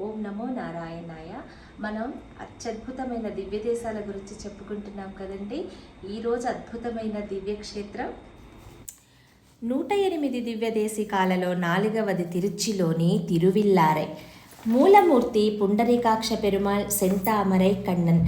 ఓం నమో నారాయణాయ. మనం అత్యద్భుతమైన దివ్య దేశాల గురించి చెప్పుకుంటున్నాం కదండి. ఈరోజు అద్భుతమైన దివ్యక్షేత్రం. నూట ఎనిమిది దివ్య దేశికాలలో నాలుగవది తిరుచిలోని తిరువిల్లారై. మూలమూర్తి పుండరీకాక్ష పెరుమాళ్ సెంతామరై కన్నన్.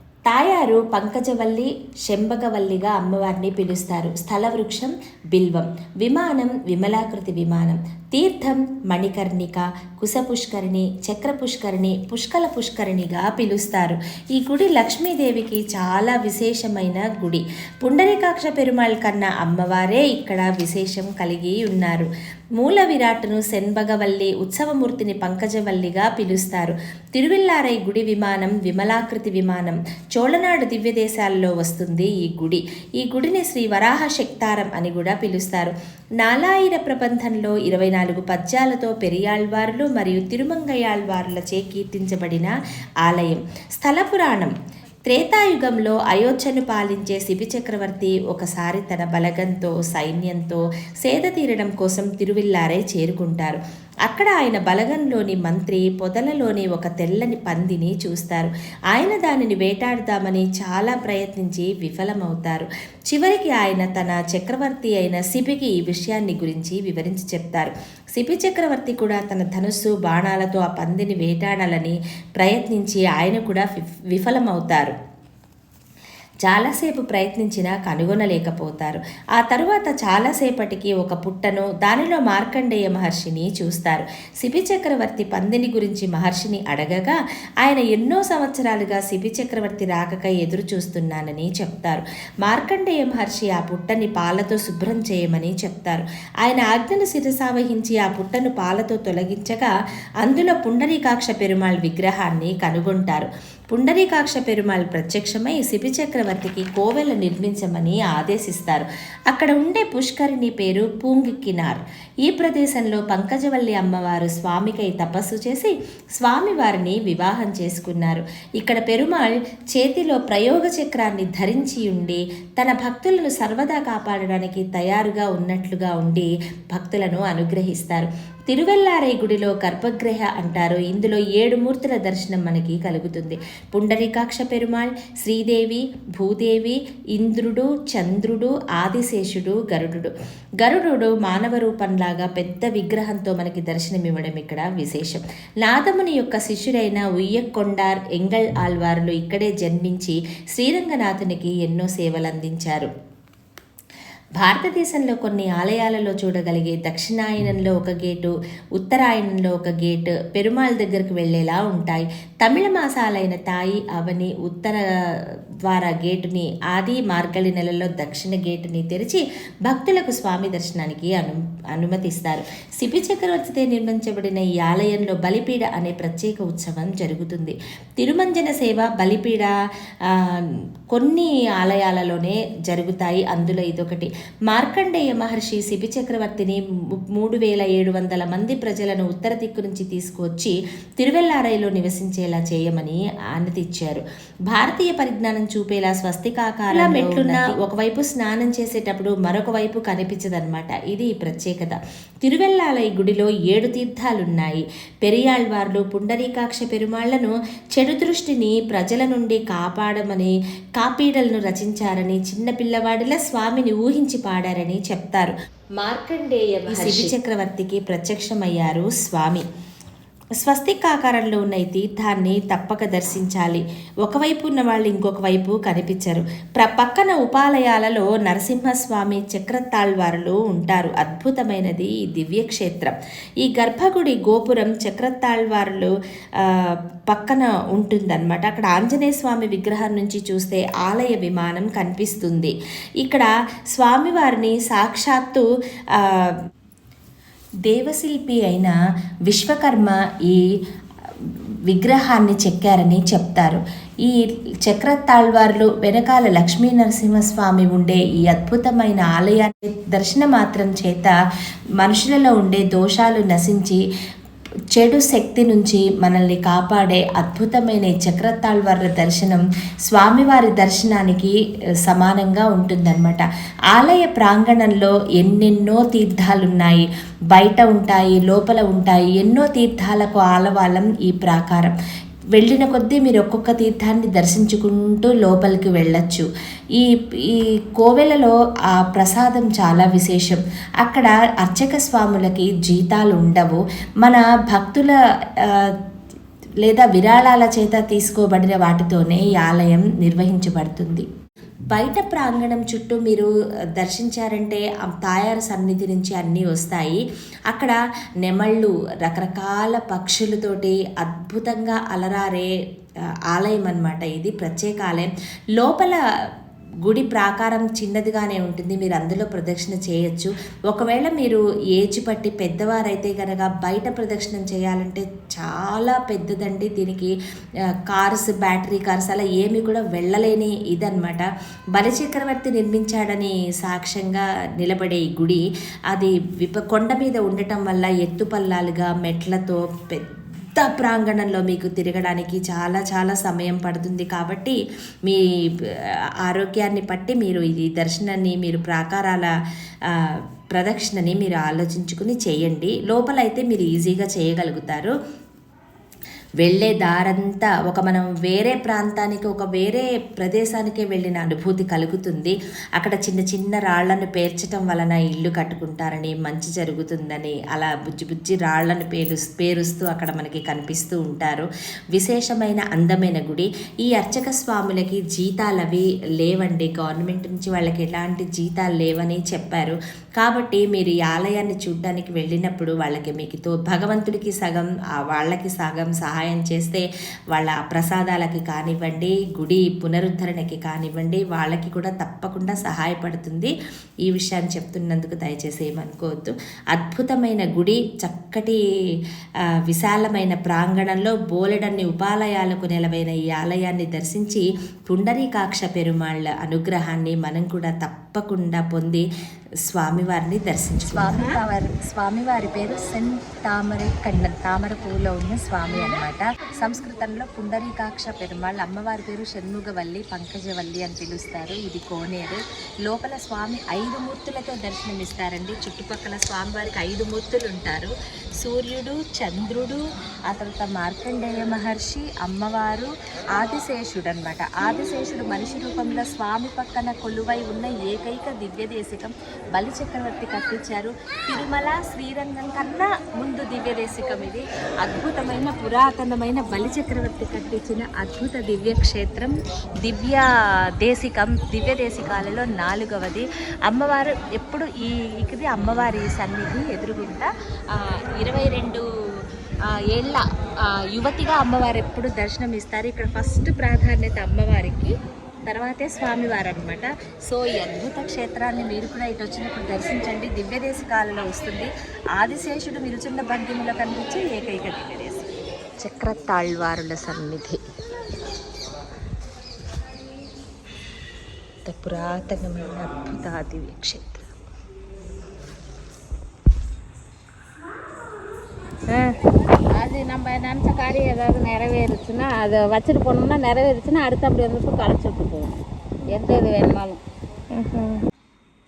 తాయారు పంకజవల్లి శంబగవల్లిగా అమ్మవారిని పిలుస్తారు. స్థలవృక్షం బిల్వం. విమానం విమలాకృతి విమానం. తీర్థం మణికర్ణిక కుశపుష్కరిణి చక్ర పుష్కరిణి పుష్కల పుష్కరిణిగా పిలుస్తారు. ఈ గుడి లక్ష్మీదేవికి చాలా విశేషమైన గుడి. పుండరీకాక్ష పెరుమాళ్ కన్నా అమ్మవారే ఇక్కడ విశేషం కలిగి ఉన్నారు. మూల విరాట్ను సెన్బగవల్లి ఉత్సవమూర్తిని పంకజవల్లిగా పిలుస్తారు. తిరువిల్లారై గుడి విమానం విమలాకృతి విమానం చోళనాడు దివ్యదేశాల్లో వస్తుంది ఈ గుడి. ఈ గుడిని శ్రీ వరాహ శక్తారం అని కూడా పిలుస్తారు. నాలాయిర ప్రబంధంలో ఇరవై నాలుగు పద్యాలతో పెరియాళ్వారులు మరియు తిరుమంగయాళ్వారులచే కీర్తించబడిన ఆలయం. స్థల పురాణం త్రేతాయుగంలో అయోధ్యను పాలించే శిబి చక్రవర్తి ఒకసారి తన బలగంతో సైన్యంతో సేద తీరడం కోసం తిరువిల్లారై చేరుకుంటారు. అక్కడ ఆయన బలగంలోని మంత్రి పొదలలోని ఒక తెల్లని పందిని చూస్తారు. ఆయన దానిని వేటాడదామని చాలా ప్రయత్నించి విఫలమవుతారు. చివరికి ఆయన తన చక్రవర్తి అయిన సిపికి ఈ విషయాన్ని గురించి వివరించి చెప్తారు. సిపి చక్రవర్తి కూడా తన ధనుస్సు బాణాలతో ఆ పందిని వేటాడాలని ప్రయత్నించి ఆయన కూడా విఫలమవుతారు. చాలాసేపు ప్రయత్నించినా కనుగొనలేకపోతారు. ఆ తరువాత చాలాసేపటికి ఒక పుట్టను దానిలో మార్కండేయ మహర్షిని చూస్తారు. శిబి చక్రవర్తి పందిని గురించి మహర్షిని అడగగా ఆయన ఎన్నో సంవత్సరాలుగా శిబి చక్రవర్తి రాకకై ఎదురు చూస్తున్నానని చెప్తారు. మార్కండేయ మహర్షి ఆ పుట్టని పాలతో శుభ్రం చేయమని చెప్తారు. ఆయన ఆజ్ఞను శిరసావహించి ఆ పుట్టను పాలతో తొలగించగా అందులో పుండరీకాక్ష పెరుమాళ్ విగ్రహాన్ని కనుగొంటారు. పుండరీకాక్ష పెరుమాళ్ ప్రత్యక్షమై శిబి చక్రవర్తికి కోవెల నిర్మించమని ఆదేశిస్తారు. అక్కడ ఉండే పుష్కరిణి పేరు పూంగిక్కినార్ ఈ ప్రదేశంలో పంకజవల్లి అమ్మవారు స్వామికై తపస్సు చేసి స్వామివారిని వివాహం చేసుకున్నారు. ఇక్కడ పెరుమాళ్ చేతిలో ప్రయోగ చక్రాన్ని ధరించి ఉండి తన భక్తులను సర్వదా కాపాడడానికి తయారుగా ఉన్నట్లుగా ఉండి భక్తులను అనుగ్రహిస్తారు. తిరువెల్లారై గుడిలో గర్భగ్రహ అంటారు. ఇందులో ఏడు మూర్తుల దర్శనం మనకి కలుగుతుంది. పుండరీకాక్ష పెరుమాళ్ శ్రీదేవి భూదేవి ఇంద్రుడు చంద్రుడు ఆదిశేషుడు గరుడు గరుడు మానవ రూపంలాగా పెద్ద విగ్రహంతో మనకి దర్శనమివ్వడం ఇక్కడ విశేషం. నాదముని యొక్క శిష్యుడైన ఉయ్యకొండార్ ఎంగల్ ఆల్వార్లు ఇక్కడే జన్మించి శ్రీరంగనాథునికి ఎన్నో సేవలు అందించారు భారతదేశంలో కొన్ని ఆలయాలలో చూడగలిగే దక్షిణాయనంలో ఒక గేటు ఉత్తరాయణంలో ఒక గేటు పెరుమాళ్ దగ్గరకు వెళ్ళేలా ఉంటాయి. తమిళ మాసాలైన తాయి అవని ఉత్తర ద్వార గేటుని ఆది మార్గళి నెలలో దక్షిణ గేటుని తెరిచి భక్తులకు స్వామి దర్శనానికి అను అనుమతిస్తారు. సిపి చక్రవర్తితో నిర్మించబడిన ఈ ఆలయంలో బలిపీడ అనే ప్రత్యేక ఉత్సవం జరుగుతుంది. తిరుమంజన సేవ బలిపీడ కొన్ని ఆలయాలలోనే జరుగుతాయి. అందులో ఇదొకటి. మార్కండేయ మహర్షి శిబి చక్రవర్తిని మూడు వేల ఏడు వందల మంది ప్రజలను ఉత్తర దిక్కు నుంచి తీసుకువచ్చి తిరువెల్లారైలో నివసించేలా చేయమని ఆనతిచ్చారు భారతీయ పరిజ్ఞానం చూపేలా స్వస్తికాకార మెట్లున్న ఒకవైపు స్నానం చేసేటప్పుడు మరొక వైపు కనిపించదన్నమాట. ఇది ప్రత్యేకత. తిరువెల్లాలై గుడిలో ఏడు తీర్థాలున్నాయి. పెరియాళ్వార్లు పుండరీకాక్ష పెరుమాళ్ళను చెడు దృష్టిని ప్రజల నుండి కాపాడమని కాపీడలను రచించారని చిన్న పిల్లవాడిలా స్వామిని ఊహించి పాడారని చెప్తారు. మార్కండేయ శిబి చక్రవర్తికి ప్రత్యక్షమయ్యారు స్వామి. స్వస్తికాకారంలో ఉన్న ఈ తీర్థాన్ని తప్పక దర్శించాలి. ఒకవైపు ఉన్న వాళ్ళు ఇంకొక వైపు కనిపించరు. ప్ర పక్కన ఉపాలయాలలో నరసింహస్వామి చక్రతాళ్వారులు ఉంటారు. అద్భుతమైనది ఈ దివ్యక్షేత్రం. ఈ గర్భగుడి గోపురం చక్రతాళ్వారులు పక్కన ఉంటుందన్నమాట. అక్కడ ఆంజనేయ స్వామి విగ్రహం నుంచి చూస్తే ఆలయ విమానం కనిపిస్తుంది. ఇక్కడ స్వామివారిని సాక్షాత్తు దేవశిల్పి అయిన విశ్వకర్మ ఈ విగ్రహాన్ని చెక్కారని చెప్తారు. ఈ చక్రతాళ్వార్లు వెనకాల లక్ష్మీ నరసింహస్వామి ఉండే ఈ అద్భుతమైన ఆలయాన్ని దర్శన మాత్రం చేత మనుషులలో ఉండే దోషాలు నశించి చెడు శక్తి నుంచి మనల్ని కాపాడే అద్భుతమైన ఈ చక్రతాళ్వార్ల దర్శనం స్వామివారి దర్శనానికి సమానంగా ఉంటుందన్నమాట. ఆలయ ప్రాంగణంలో ఎన్నెన్నో తీర్థాలున్నాయి. బయట ఉంటాయి లోపల ఉంటాయి. ఎన్నో తీర్థాలకు ఆలవాలం ఈ ప్రాకారం. వెళ్ళిన కొద్దీ మీరు ఒక్కొక్క తీర్థాన్ని దర్శించుకుంటూ లోపలికి వెళ్ళచ్చు. ఈ ఈ కోవెలలో ఆ ప్రసాదం చాలా విశేషం. అక్కడ అర్చక స్వాములకి జీతాలు ఉండవు మన భక్తుల లేదా విరాళాల చేత తీసుకోబడిన వాటితోనే ఈ ఆలయం నిర్వహించబడుతుంది. బయట ప్రాంగణం చుట్టూ మీరు దర్శించారంటే తాయారు సన్నిధి నుంచి అన్నీ వస్తాయి. అక్కడ నెమళ్ళు రకరకాల పక్షులతోటి అద్భుతంగా అలరారే ఆలయం అనమాట ఇది ప్రత్యేక ఆలయం. లోపల గుడి ప్రాకారం చిన్నదిగానే ఉంటుంది మీరు అందులో ప్రదక్షిణ చేయొచ్చు. ఒకవేళ మీరు ఏజ్ పట్టి పెద్దవారైతే కనుక బయట ప్రదక్షిణ చేయాలంటే చాలా పెద్దదండి. దీనికి కార్స్ బ్యాటరీ కార్స్ అలా ఏమి కూడా వెళ్ళలేని ఇదనమాట బలిచక్రవర్తి నిర్మించాడని సాక్ష్యంగా నిలబడే ఈ గుడి అది విప కొండ మీద ఉండటం వల్ల ఎత్తుపల్లాలుగా మెట్లతో పెద్ద పెద్ద ప్రాంగణంలో మీకు తిరగడానికి చాలా చాలా సమయం పడుతుంది కాబట్టి మీ ఆరోగ్యాన్ని బట్టి మీరు ఈ దర్శనాన్ని మీరు ప్రాకారాల ప్రదక్షిణని మీరు ఆలోచించుకుని చేయండి. లోపలైతే మీరు ఈజీగా చేయగలుగుతారు. వెళ్ళే దారంతా ఒక మనం వేరే ప్రాంతానికి ఒక వేరే ప్రదేశానికే వెళ్ళిన అనుభూతి కలుగుతుంది. అక్కడ చిన్న చిన్న రాళ్ళను పేర్చటం వలన ఇల్లు కట్టుకుంటారని మంచి జరుగుతుందని అలా బుజ్జి బుజ్జి రాళ్ళను పేరు పేరుస్తూ అక్కడ మనకి కనిపిస్తూ ఉంటారు. విశేషమైన అందమైన గుడి. ఈ అర్చక స్వాములకి జీతాలు అవి లేవండి. గవర్నమెంట్ నుంచి వాళ్ళకి ఎలాంటి జీతాలు లేవని చెప్పారు. కాబట్టి మీరు ఈ ఆలయాన్ని చూడడానికి వెళ్ళినప్పుడు వాళ్ళకి మీకు తో భగవంతుడికి సగం ఆ వాళ్ళకి సగం సహాయం చేస్తే వాళ్ళ ప్రసాదాలకి కానివ్వండి గుడి పునరుద్ధరణకి కానివ్వండి వాళ్ళకి కూడా తప్పకుండా సహాయపడుతుంది. ఈ విషయాన్ని చెప్తున్నందుకు దయచేసి ఏమనుకోవద్దు. అద్భుతమైన గుడి చక్కటి విశాలమైన ప్రాంగణంలో బోలెడన్ని ఉపాలయాలకు నెలవైన ఈ ఆలయాన్ని దర్శించి పుండరీకాక్ష పెరుమాళ్ళ అనుగ్రహాన్ని మనం కూడా తప్పకుండా పొంది స్వామివారిని దర్శించుకోవాలి స్వామివారి స్వామివారి పేరు సెన్ తామర కండ తామర పువ్వులో ఉన్న స్వామి అన్నమాట. సంస్కృతంలో పుండరీకాక్ష పెరుమాళ్ అమ్మవారి పేరు షణ్ముగవల్లి పంకజవల్లి అని పిలుస్తారు. ఇది కోనేరు. లోపల స్వామి ఐదు మూర్తులతో దర్శనమిస్తారండి. చుట్టుపక్కల స్వామివారికి ఐదు మూర్తులు ఉంటారు సూర్యుడు చంద్రుడు ఆ తర్వాత మార్కండేయ మహర్షి అమ్మవారు ఆదిశేషుడు అనమాట ఆదిశేషుడు మనిషి రూపంలో స్వామి పక్కన కొలువై ఉన్న ఏ ఏకైక దివ్య దేశికం బలి చక్రవర్తి కట్టించారు. తిరుమల శ్రీరంగం కన్నా ముందు దివ్య దేశికం ఇది. అద్భుతమైన పురాతనమైన బలి చక్రవర్తి కట్టించిన అద్భుత దివ్య క్షేత్రం దివ్య దేశికం దివ్య దేశికాలలో నాలుగవది. అమ్మవారు ఎప్పుడు ఈ ఇది అమ్మవారి సన్నిధి ఎదురుగుండా ఇరవై రెండు ఏళ్ళ యువతిగా అమ్మవారు ఎప్పుడు దర్శనం ఇస్తారు ఇక్కడ ఫస్ట్ ప్రాధాన్యత అమ్మవారికి. తర్వాతే స్వామివారు అనమాట సో ఈ అద్భుత క్షేత్రాన్ని మీరు కూడా ఇటు వచ్చినప్పుడు దర్శించండి. దివ్యదేశ కాలంలో వస్తుంది. ఆదిశేషుడు నిలుచున్న భంగిమలో కనిపించే ఏకైక దివ్యదేశం. చక్రతాళ్వారుల సన్నిధి. పురాతనమైన అద్భుత దివ్య நம்ம நினச்ச காரியம் ஏதாவது நிறைவேறுச்சுன்னா அதை வச்சுட்டு போனோம்னா நிறைவேறுச்சுன்னா அடுத்த அப்படி இருந்துட்டு களைச்சிட்டு போவோம் எந்த இது வேணுமாலும்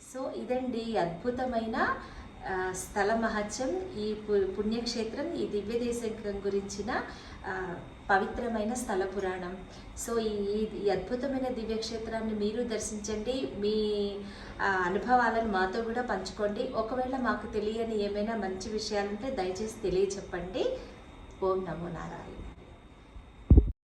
సో ఇదండి ఈ అద్భుతమైన ఆ, స్థల మహత్యం ఈ పు- పుణ్యక్షేత్రం ఈ దివ్య దేశం గురించిన ఆ, పవిత్రమైన స్థల పురాణం సో ఈ ఈ అద్భుతమైన దివ్యక్షేత్రాన్ని మీరు దర్శించండి మీ ఆ, అనుభవాలను మాతో కూడా పంచుకోండి ఒకవేళ మాకు తెలియని ఏమైనా మంచి విషయాలుంటే దయచేసి తెలియచెప్పండి ఓం నమో నారాయణ